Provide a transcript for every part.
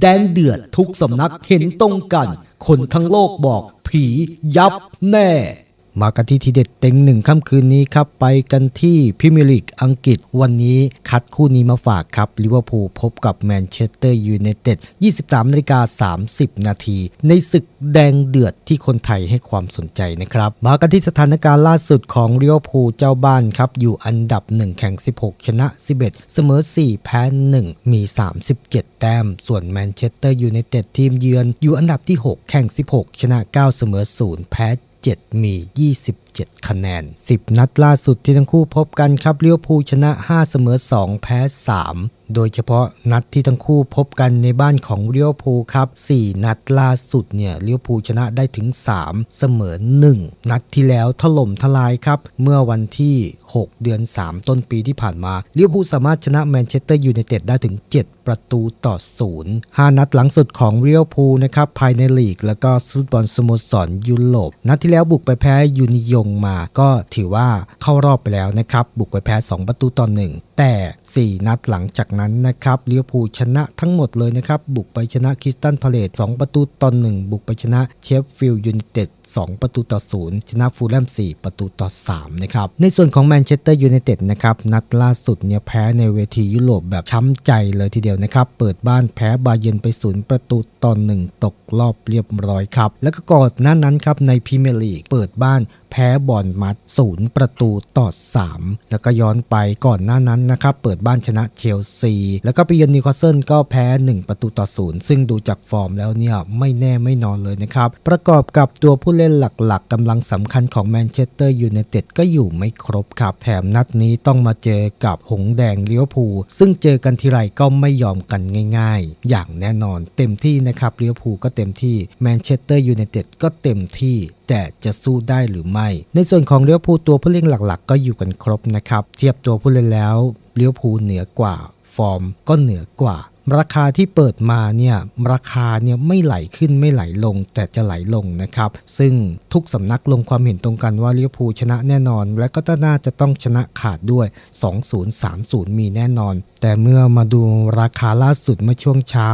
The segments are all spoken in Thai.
แดงเดือดทุกสำนักเห็นตรงกัน คนทั้งโลกบอกผียับแน่ มากันที่ทีเด็ดเต็งหนึ่งค่ำคืนนี้ครับ ไปกันที่พิมร์ลีกอังกฤษวันนี้คัดคู่นี้มาฝากครับลิเวอร์พูลพบกับแมนเชสเตอร์ยูไนเต็ด 23นาฬิกา30 นาที ในศึกแดงเดือดที่คนไทยให้ความสนใจนะครับ มากันที่สถานการณ์ล่าสุดของลิเวอร์พูลเจ้าบ้านครับ อยู่อันดับ 1 แข่ง 16 ชนะ 11 เสมอ 4 แพ้ 1 มี 37 แต้ม ส่วนแมนเชสเตอร์ยูไนเต็ดทีมเยือนอยู่อันดับที่ 6 แข่ง 16 ชนะ 9 เสมอ 0 แพ้ 7 มี 27 คะแนน 10 นัดล่าสุดที่ทั้งคู่พบกันครับเลี้ยวภูชนะ 5 เสมอ 2 แพ้ 3โดยเฉพาะนัดที่ทั้งคู่พบกันในบ้านของเลี้ยวภูครับ 4 นัดล่าสุดเนี่ยเลี้ยวภูชนะได้ถึง 3 เสมอ 1 นัดที่แล้วถล่มทลายครับ เมื่อวันที่ 6 เดือน 3 ต้นปีที่ผ่านมาเลี้ยวภูสามารถชนะแมนเชสเตอร์ยูไนเต็ดได้ถึง 7 ประตูต่อ 0 5 นัดหลังสุดของเรียวภูนะครับภายในลีก แล้วก็ฟุตบอลสโมสรยุโรปนัดที่แล้วบุกไปแพ้ยูนิยงมา ก็ถือว่าเข้ารอบไปแล้วนะครับบุกไปแพ้ 2 ประตูต่อ1แต่ 4 นัดหลังจากนั้นนะครับเลี้ยวภูชนะทั้งหมดเลยนะครับ บุกไปชนะคิสตันพาเลต2ประตูต่อ1บุกไปชนะเชฟฟิลด์ยูไนเต็ด2 ประตูต่อ0ชนะฟูลแลม4 ประตูต่อ3นะครับในส่วนของแมนเชสเตอร์ยูไนเต็ดนะครับนัดล่าสุดเนี่ยแพ้ในเวทียุโรปแบบช้ำใจเลยทีเดียวนะครับเปิดบ้านแพ้บาเยนไป 0 ประตูต่อ1ตกรอบเรียบร้อยครับแล้วก็ก่อนหน้านั้นครับในพรีเมียร์ลีกเปิดบ้านแพ้บอลมัด0ประตูต่อ 3 แล้วก็ย้อนไปก่อนหน้านั้นนะครับเปิดบ้านชนะเชลซี แล้วก็ไปเยือนนิวคาสเซิลก็แพ้ 1 ประตูต่อ 0 ซึ่งดูจากฟอร์มแล้วเนี่ยไม่แน่ไม่นอนเลยนะครับประกอบกับตัวผู้เล่นหลักๆกำลังสำคัญของแมนเชสเตอร์ยูไนเต็ดก็อยู่ไม่ครบครับแถมนัดนี้ต้องมาเจอกับหงแดงลิเวอร์พูซึ่งเจอกันทีไรก็ไม่ยอมกันง่าย ๆ อย่างแน่นอนเต็มที่นะครับลิเวอร์พูก็เต็มที่แมนเชสเตอร์ยูไนเต็ดก็เต็มที่แต่จะสู้ได้หรือไม่ ในส่วนของเลี้ยวภูตัวผู้เล่นหลักๆ ก็อยู่กันครบนะครับเทียบตัวผู้เล่นแล้วเลี้ยวภูเหนือกว่า ฟอร์มก็เหนือกว่า ราคาที่เปิดมาเนี่ยราคาเนี่ยไม่ไหลขึ้นไม่ไหลลง แต่จะไหลลงนะครับ ซึ่งทุกสำนักลงความเห็นตรงกันว่าเวอร์พูลชนะแน่นอน และก็น่าจะต้องชนะขาดด้วย 2-0-3-0 มีแน่นอน แต่เมื่อมาดูราคาล่าสุดเมื่อช่วงเช้า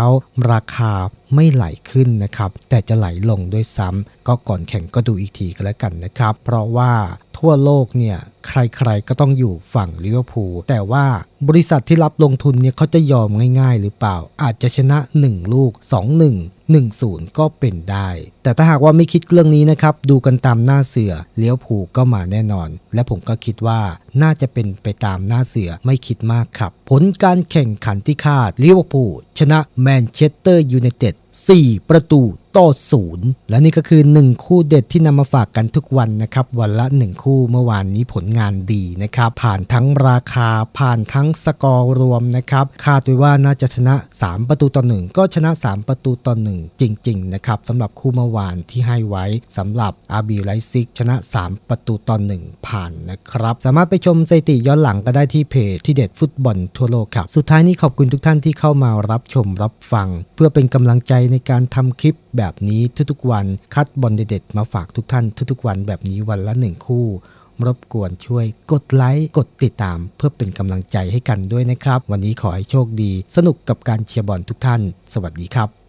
ราคา ไม่ไหลขึ้นนะครับ แต่จะไหลลงด้วยซ้ำก็ก่อนแข่งก็ดูอีกทีก็แล้วกันนะครับ เพราะว่าทั่วโลกเนี่ยใครๆก็ต้องอยู่ฝั่งลิเวอร์พูลแต่ว่าบริษัทที่รับลงทุนเนี่ยเขาจะยอมง่ายๆ หรือเปล่า อาจจะชนะ 1 ลูก 2-1 1-0 ก็เป็นได้แต่ถ้าหากว่าไม่คิดเรื่องนี้นะครับ ดูกันตามหน้าเสือเลี้ยวผูกก็มาแน่นอน และผมก็คิดว่าน่าจะเป็นไปตามหน้าเสือไม่คิดมากครับ ผลการแข่งขันที่คาดลิเวอร์พูลชนะแมนเชสเตอร์ยูไนเต็ด4 ประตูต่อศูนย์และนี่ก็คือ 1 คู่เด็ดที่นำมาฝากกันทุกวันนะครับ วันละ 1 คู่เมื่อวานนี้ผลงานดีนะครับ ผ่านทั้งราคาผ่านทั้งสกอร์รวมนะครับ คาดไว้ว่าน่าจะชนะ 3 ประตูต่อ 1 ก็ชนะ 3 ประตูต่อ 1 จริง ๆ นะครับสำหรับคู่เมื่อวานที่ให้ไว้สำหรับอาบีไลซิกชนะ 3 ประตูต่อ1ผ่านนะครับ สามารถไปชมสถิติย้อนหลังก็ได้ที่เพจที่เด็ดฟุตบอลทั่วโลกครับ สุดท้ายนี้ขอบคุณทุกท่านที่เข้ามารับชมรับฟัง เพื่อเป็นกำลังใจในการทำคลิปแบบนี้ทุกๆวัน คัดบอลเด็ดๆมาฝากทุกท่านทุกๆวันแบบนี้วันละหนึ่งคู่รบกวนช่วยกดไลค์ กดติดตามเพื่อเป็นกำลังใจให้กันด้วยนะครับ วันนี้ขอให้โชคดี สนุกกับการเชียร์บอลทุกท่าน สวัสดีครับ